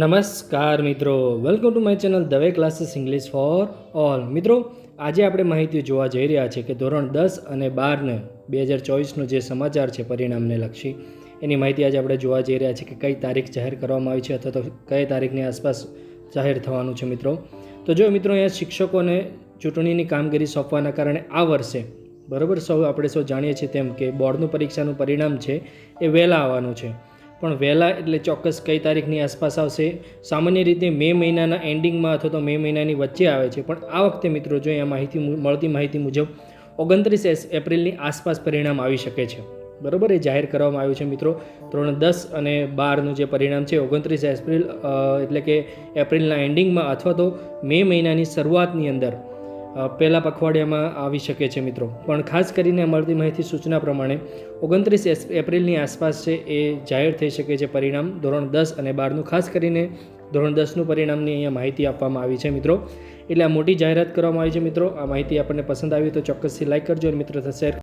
નમસ્કાર મિત્રો. Welcome to my channel Dave classes English for all મિત્રો, આજે આપણે માહિતી જોવા જઈ રહ્યા છીએ કે ધોરણ દસ અને બારને બે હજાર ચોવીસનો જે સમાચાર છે પરિણામને લક્ષી, એની માહિતી આજે આપણે જોવા જઈ રહ્યા છીએ કે કઈ તારીખ જાહેર કરવામાં આવી છે અથવા તો કઈ તારીખની આસપાસ જાહેર થવાનું છે મિત્રો. તો જો મિત્રો અહીંયા શિક્ષકોને ચૂંટણીની કામગીરી સોંપવાના કારણે આ વર્ષે, બરાબર, સૌ આપણે સૌ જાણીએ છીએ તેમ કે બોર્ડનું પરીક્ષાનું પરિણામ છે એ વહેલા આવવાનું છે. પણ વહેલા એટલે ચોક્કસ કઈ તારીખની આસપાસ આવશે? સામાન્ય રીતે મે મહિનાના એન્ડિંગમાં અથવા તો મે મહિનાની વચ્ચે આવે છે. પણ આ વખતે મિત્રો જો અહીંયા માહિતી મળતી માહિતી મુજબ ઓગણત્રીસ એપ્રિલની આસપાસ પરિણામ આવી શકે છે. બરાબર? એ જાહેર કરવામાં આવ્યું છે મિત્રો. ધોરણ દસ અને બારનું જે પરિણામ છે, ઓગણત્રીસ એપ્રિલ એટલે કે એપ્રિલના એન્ડિંગમાં અથવા તો મે મહિનાની શરૂઆતની અંદર પહેલા પખવાડિયામાં આવી શકે છે મિત્રો. પણ ખાસ કરીને મળતી માહિતી સૂચના પ્રમાણે, ઓગણત્રીસ એપ્રિલની આસપાસ છે એ જાહેર થઈ શકે છે પરિણામ ધોરણ દસ અને બારનું. ખાસ કરીને ધોરણ દસનું પરિણામની અહીંયા માહિતી આપવામાં આવી છે મિત્રો. એટલે આ મોટી જાહેરાત કરવામાં આવી છે મિત્રો. આ માહિતી આપણને પસંદ આવી તો ચોક્કસથી લાઇક કરજો અને મિત્રો શેર